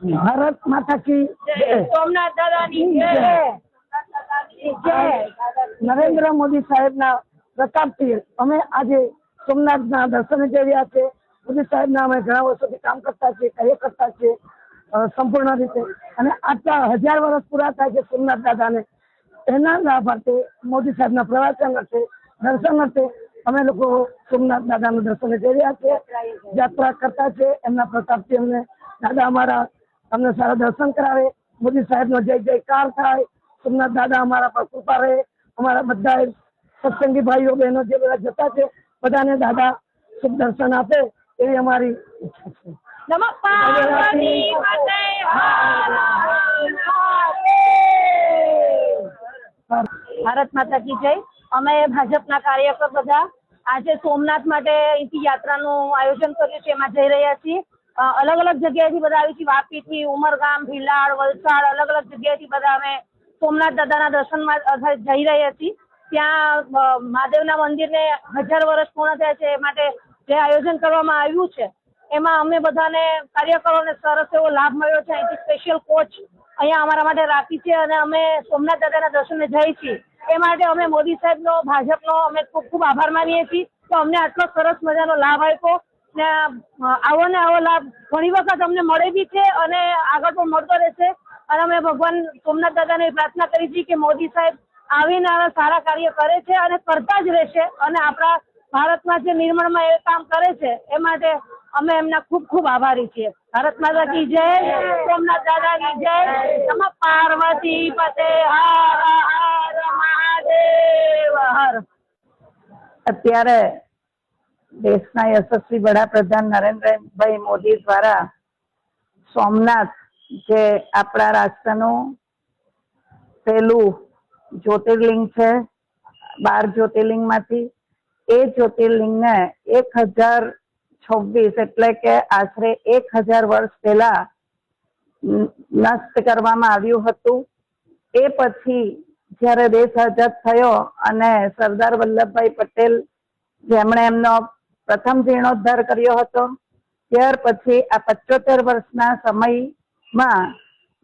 ભારત માતા કી સોમનાથ દાદાની નરેન્દ્ર મોદી સાહેબના પ્રતાપથી અમે આજે સોમનાથના દર્શને જઈ રહ્યા છે. મોદી સાહેબના અમે ઘણા વર્ષોથી કામ કરતા છીએ કાર્ય કરતા છીએ સંપૂર્ણ રીતે. અને આટલા હજાર વર્ષ પૂરા થાય છે સોમનાથ દાદાને. એના લાભાર્થે મોદી સાહેબના પ્રવાસન અર્થે દર્શન અર્થે અમે લોકો સોમનાથ દાદાના દર્શને જઈ રહ્યા છીએ યાત્રા કરતા છે. એમના પ્રતાપથી અમને દાદા અમારા અમને સારા દર્શન કરાવે, મોદી સાહેબનો જય જયકાર થાય, સોમનાથ દાદા અમારા પર કૃપા રહે, અમારા બધા સત્સંગી ભાઈઓ, બહેનો જે બધા જતા છે, બધાને દાદા શુભ દર્શન આપે, એવી અમારી ભારત માતા કી જય. અમે ભાજપના કાર્યકર બધા આજે સોમનાથ માટે અહીંથી યાત્રાનું આયોજન કર્યું છે, એમાં જઈ રહ્યા છીએ. અલગ અલગ જગ્યાએથી બધા આવી છીએ વાપીથી, ઉમરગામ, ભીલાડ, વલસાડ, અલગ અલગ જગ્યાએથી બધા અમે સોમનાથ દાદાના દર્શનમાં જઈ રહ્યા છીએ ત્યાં મહાદેવના મંદિરને હજાર વર્ષ પૂર્ણ થયા છે, એ માટે જે આયોજન કરવામાં આવ્યું છે, એમાં અમે બધાને કાર્યકરોને સરસ એવો લાભ મળ્યો છે. અહીંથી સ્પેશિયલ કોચ અહીંયા અમારા માટે રાખી છે અને અમે સોમનાથ દાદાના દર્શને જઈએ છીએ. એ માટે અમે મોદી સાહેબનો, ભાજપનો અમે ખૂબ ખૂબ આભાર માનીએ છીએ તો અમને આટલો સરસ મજાનો લાભ આપ્યો. ને આવો ને આવો લાભ ઘણી વખત અમને મળે બી છે અને આગળ પણ મળતો રહેશે. અને અમે ભગવાન સોમનાથ દાદાને પ્રાર્થના કરી છે કે મોદી સાહેબ આવીને આવા સારા કાર્ય કરે છે અને કરતા જ રહેશે અને આપણા ભારતમાં જે નિર્માણમાં એ કામ કરે છે એ માટે અમે એમના ખૂબ ખૂબ આભારી છીએ. ભારત માતા કી જય, સોમનાથ દાદા કી જય પાર્વતી પતે, હર હર મહાદેવ, હર. અત્યારે દેશના યશસ્વી વડાપ્રધાન નરેન્દ્રભાઈ મોદી દ્વારા સોમનાથ, જે આપણા રાષ્ટ્રનું પહેલું જ્યોતિર્લિંગ છે, બાર જ્યોતિર્લિંગમાંથી, એ જ્યોતિર્લિંગને એક હજાર છવ્વીસ એટલે કે આશરે એક હજાર વર્ષ પહેલા નષ્ટ કરવામાં આવ્યું હતું. એ પછી જ્યારે દેશ આઝાદ થયો અને સરદાર વલ્લભભાઈ પટેલ, જેમણે એમનો પ્રથમ જીર્ણોદ્ધાર કર્યો હતો. ત્યાર પછી આ પચોતેર વર્ષના સમયમાં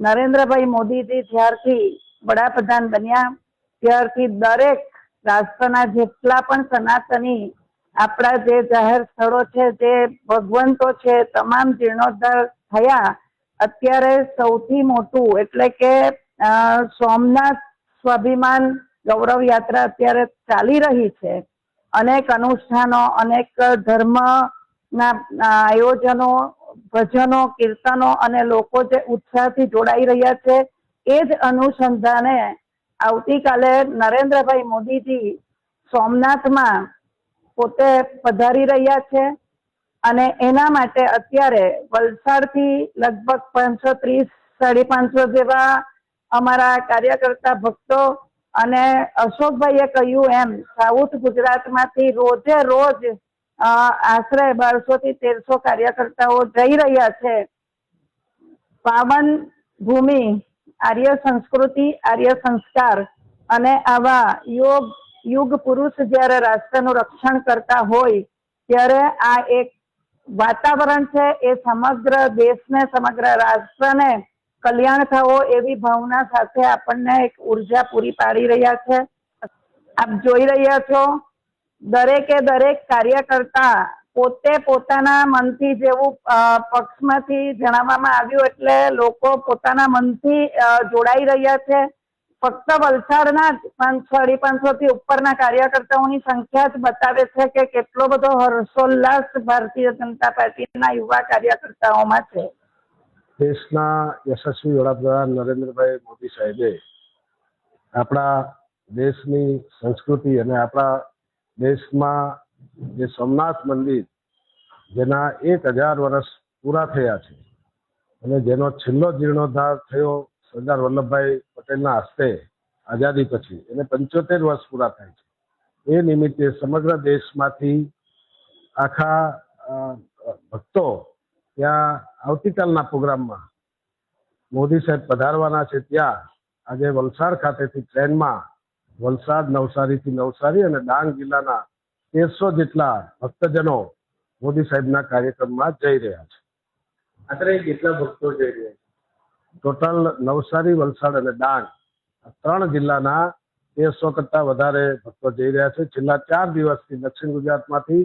નરેન્દ્રભાઈ મોદીજી જ્યારથી વડાપ્રધાન બન્યા, ત્યારથી દરેક રાષ્ટ્રના જેટલા પણ સનાતની આપણા જે જાહેર સ્થળો છે, જે ભગવંતો છે, તમામ જીર્ણોદ્ધાર થયા. અત્યારે સૌથી મોટું એટલે કે સોમનાથ સ્વાભિમાન ગૌરવ યાત્રા અત્યારે ચાલી રહી છે. અનેક અનુષ્ઠાનો, અનેક ધર્મના આયોજનો, ભજનો, કીર્તનો અને લોકો જે ઉત્સાહથી જોડાઈ રહ્યા છે, એ જ અનુસંધાને આવતીકાલે નરેન્દ્રભાઈ મોદીજી સોમનાથમાં પોતે પધારી રહ્યા છે અને એના માટે અત્યારે વલસાડથી લગભગ પાંચસો ત્રીસ, સાડી પાંચસો જેવા અમારા કાર્યકર્તા ભક્તો અને અશોકભાઈએ કહ્યું એમ સાઉથ ગુજરાતમાંથી રોજે રોજ આશરે બારસો થી તેરસો કાર્યકર્તાઓ જઈ રહ્યા છે. પાવન ભૂમિ, આર્ય સંસ્કૃતિ, આર્ય સંસ્કાર અને આવા યોગ, યુગ પુરુષ જ્યારે રાષ્ટ્રનું રક્ષણ કરતા હોય, ત્યારે આ એક વાતાવરણ છે. એ સમગ્ર દેશને, સમગ્ર રાષ્ટ્રને કલ્યાણ થવો એવી ભાવના સાથે આપણને એક ઊર્જા પૂરી પાડી રહ્યા છે. આપ જોઈ રહ્યા છો, દરેકે દરેક કાર્યકર્તા પોતે પોતાના મનથી જેવું પક્ષમાંથી જણાવવામાં આવ્યું એટલે લોકો પોતાના મનથી જોડાઈ રહ્યા છે. ફક્ત વલસાડના જ સાડી પાંચસો થી ઉપરના કાર્યકર્તાઓની સંખ્યા જ બતાવે છે કે કેટલો બધો હર્ષોલ્લાસ ભારતીય જનતા પાર્ટીના યુવા કાર્યકર્તાઓમાં છે. દેશના યશસ્વી વડાપ્રધાન નરેન્દ્રભાઈ મોદી સાહેબે આપણા દેશની સંસ્કૃતિ અને આપણા દેશમાં જે સોમનાથ મંદિર, જેના એક હજાર વર્ષ પૂરા થયા છે અને જેનો છેલ્લો જીર્ણોદ્ધાર થયો સરદાર વલ્લભભાઈ પટેલના હસ્તે આઝાદી પછી, એને પંચોતેર વર્ષ પૂરા થાય છે. એ નિમિત્તે સમગ્ર દેશમાંથી આખા ભક્તો ત્યાં આવતીકાલના પ્રોગ્રામમાં મોદી સાહેબ પધારવાના છે. ત્યાં આજે વલસાડ ખાતેથી ટ્રેનમાં વલસાડ નવસારીથી નવસારી અને ડાંગ જિલ્લાના તેરસો જેટલા ભક્તજનો મોદી સાહેબના કાર્યક્રમમાં જઈ રહ્યા છે. અત્યારે કેટલા ભક્તો જઈ રહ્યા છે? ટોટલ નવસારી વલસાડ અને ડાંગ ત્રણ જિલ્લાના તેરસો કરતા વધારે ભક્તો જઈ રહ્યા છે. છેલ્લા ચાર દિવસથી દક્ષિણ ગુજરાતમાંથી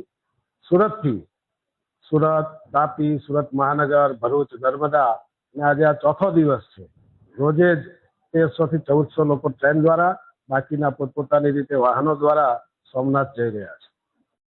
સુરતથી સુરત, તાપી, સુરત મહાનગર, ભરૂચ, નર્મદા. અને આજે આ ચોથો દિવસ છે. રોજે જ તેરસો થી ચૌદસો લોકો ટ્રેન દ્વારા બાકીના પોતપોતાની રીતે વાહનો દ્વારા સોમનાથ જઈ રહ્યા છે.